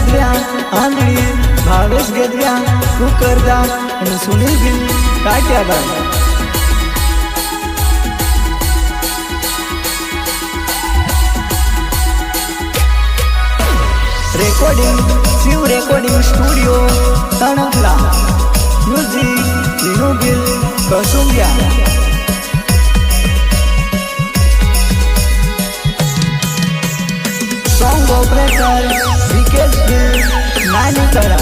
गद्र्या आंधळी भावेस गद्र्या तू करदा आणि सुनील बिल काट्या बांधा रेकॉर्डिंग शिव रेकॉर्डिंग स्टुडिओ तणकला म्युझिक विनू बिल कसुंग्या Song operator, wicked skill, nani kara.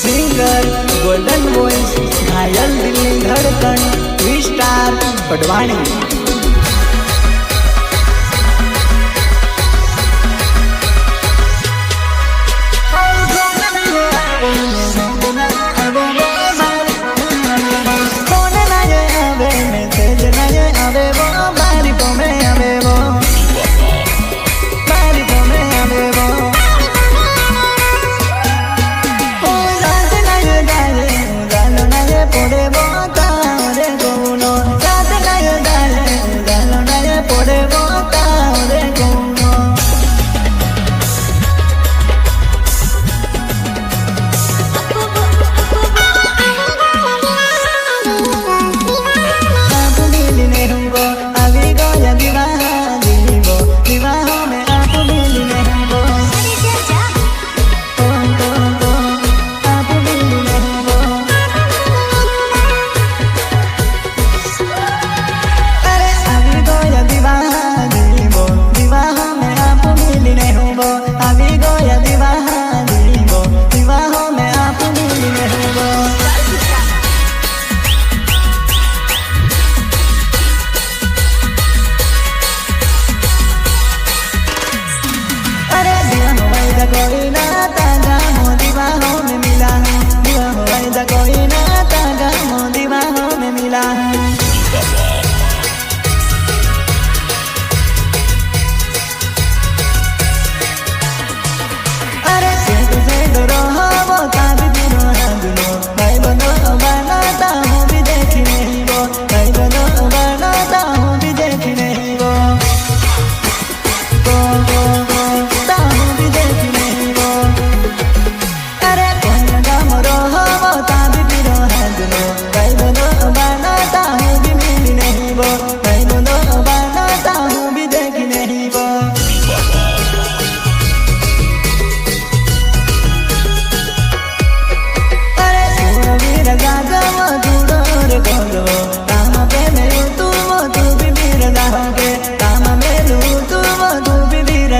Singer, golden voice, घायल दिल्ली धड़कन, V star, Barwani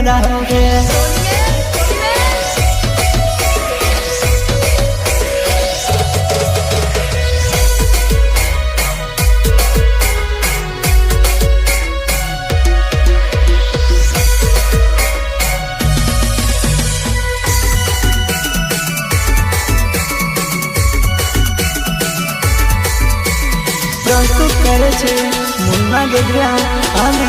I don't care. Bhima ગગડ્યા અમે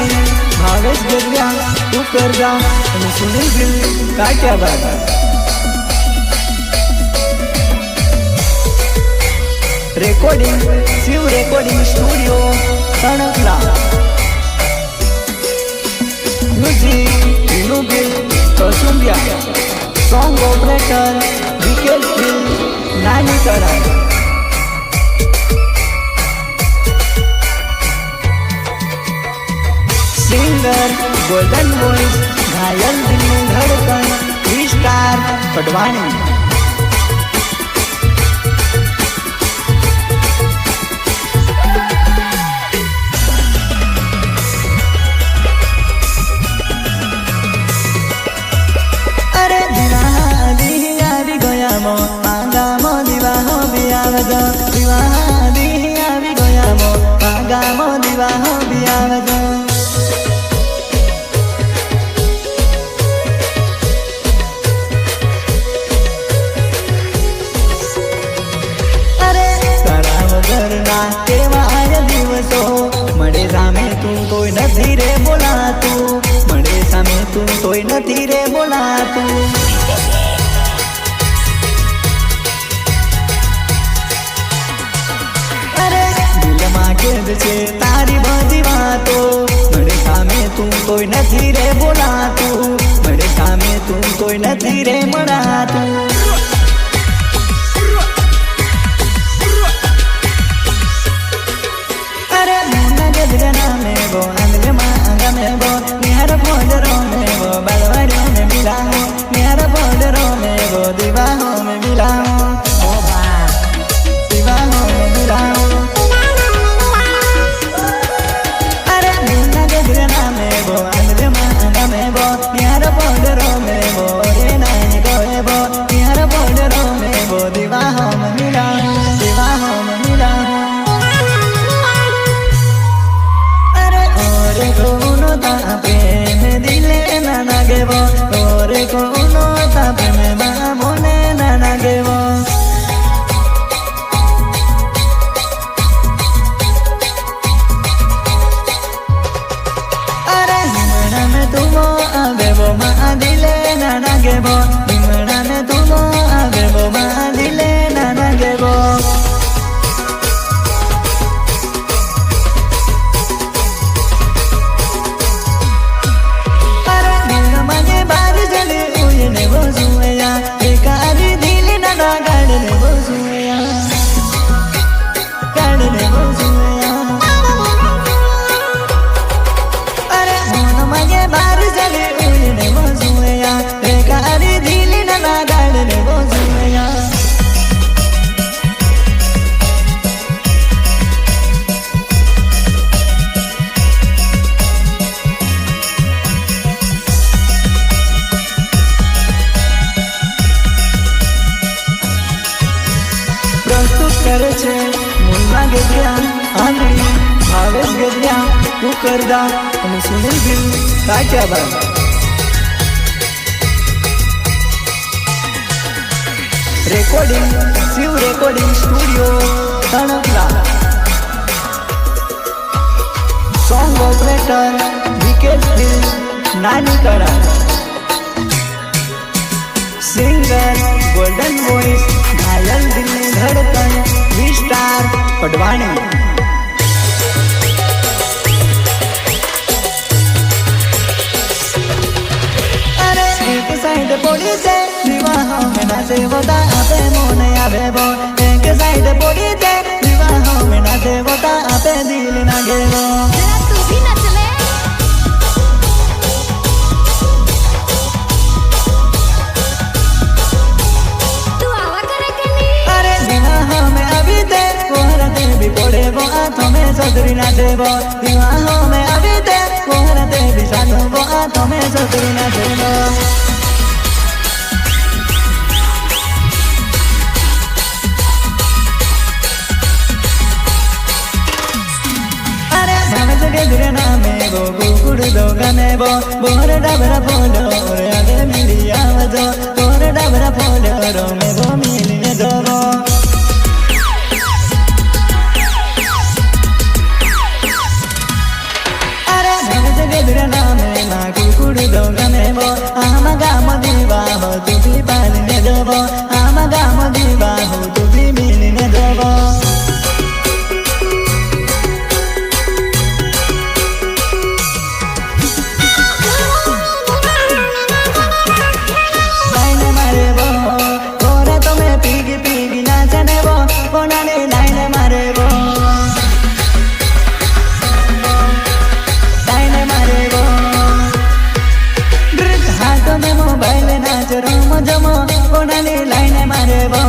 ભાવેશ ગગડ્યા તું કરગા અને સુનિલ ગિલ કાટ્યા બાગા રેકોર્ડિંગ શિવ રેકોર્ડિંગ સ્ટુડિયો સણકલા મ્યુઝિક વિનુ ગિલ કસુંબિયા. સોંગ ઓપરેટર વિકેલ ગિલ, નાની કરાય સિંગર ગોલ્ડન વોઇસ ઘાયલ દિલનું ધડકણ થ્રી સ્ટાર પડવાણી દિવાહો બી આવજો. છે તારી બધી વાતો. મને સામે તું કોઈ નથી રે બોલાતું. મને સામે તું કોઈ નથી રે મળાતું. આંધળી ભાવેશ તું કરદા અને સુનિલ ભીલ કાઠિયાબાદ રેકોર્ડિંગ શિવ રેકોર્ડિંગ સ્ટુડિયો તણકલા સોંગ ઓપરેટર વિકેટ ભીલ નાની કળા. સિંગર ગોલ્ડન વોઇસ ઘાયલ દિલની ધડકન વી પડવાણી સાઈડ પોડી છે દીવાહો મેના દેવતા આપે મોને આવે બો એક સાઈડ પોડી છે દીવાહો મેના દેવતા આપે દિલ ના ગેવો સદરી ના તમે સદરી ના દેવો বো বোর ডাবরা ফোলো রে আগে মিলিয়া মজো বোর ডাবরা ফোলো রো মে গো মিলিয়ে যাব আমা গাম দিবা তুমি পালনে যাব કોનાને લાઈને મારે બો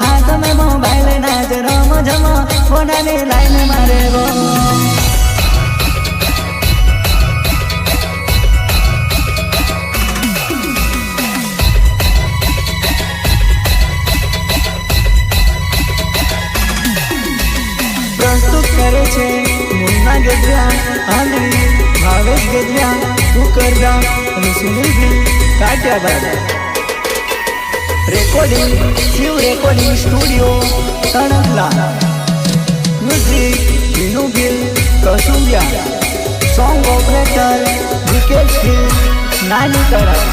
હાથ મે મોબાઈલ નાચ રમો જમો. કોનાને લાઈને મારે બો પ્રસ્તુત કરે છે મુન્ના ગજરા આંધળી ભાવેશ ગજરા કુકરદા અને સુનિલ કાટ્યા કાઠિયાબાદ રેકોર્ડિંગ શિવ રેકોર્ડિંગ સ્ટુડિયો તણકલા મ્યુઝિક વિનુ ભીલ કસુંબિયા સોંગ ઓપરેટર વિકેટ ભીલ નાની કળા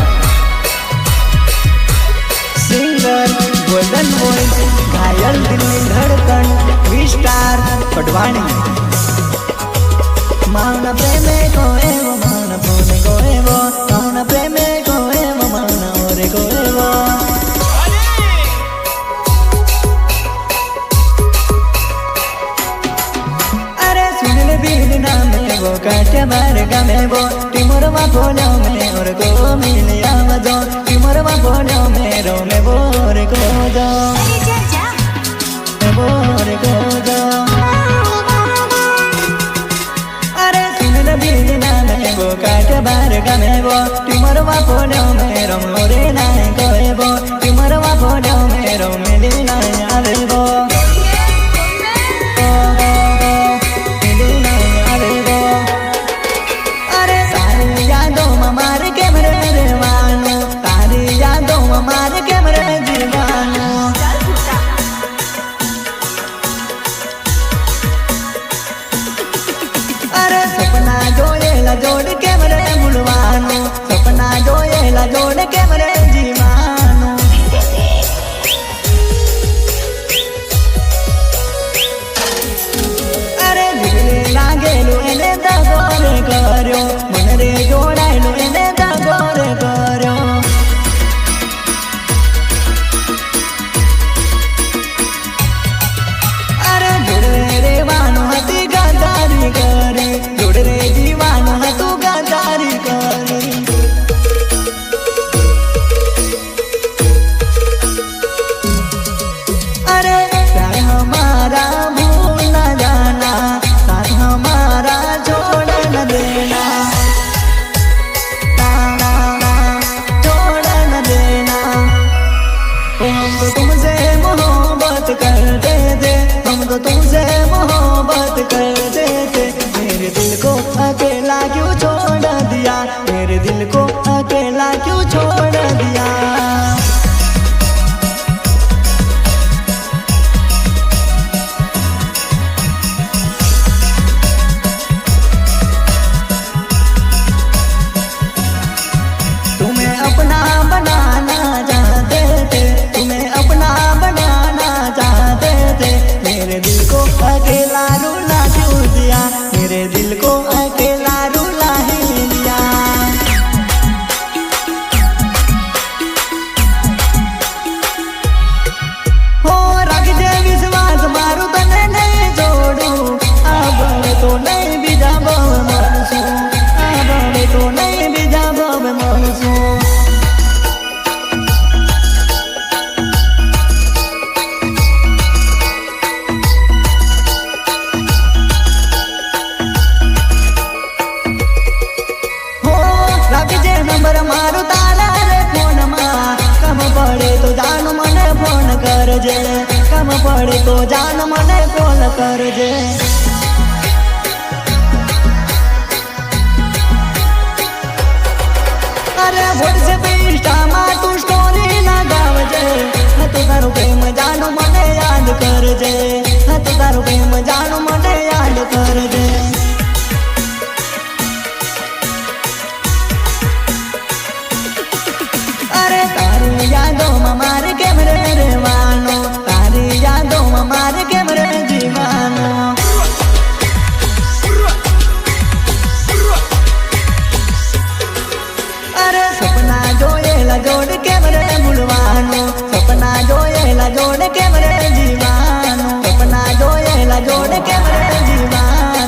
સિંગર ગોલ્ડન વોઇસ ઘાયલ દિલની ધડકન વિસ્ટાર પડવાણી મૌન પ્રેમે કો ફોડ્યો મેં ઓરકો મિલિયા મજો ટીમરમાં ફોડ્યો મેં રોમે બોર કોજો બોર કોજો અરે સુન બીજ ના મેં બો કાટ બાર ગમે બો ટીમરમાં ફોડ્યો મેં રમો રે ના કોય બો ટીમરમાં ફોડ્યો મેં રોમે લે ના આવે બો અરે પડે તો જાન મને કોલ કરજે અરે વોટ્સએપ ઇન્સ્ટામાં તું સ્ટોરી લગાવજે. હા તો તારું પ્રેમ જાણું કરજે. હા તો તારું પ્રેમ જાનું મને યાદ કરજે. જવાનું. સપના જોયેલા જોડે કેમ રે જીવાનું? સપના જોયેલા જોડે કેમ રે જીવાનું?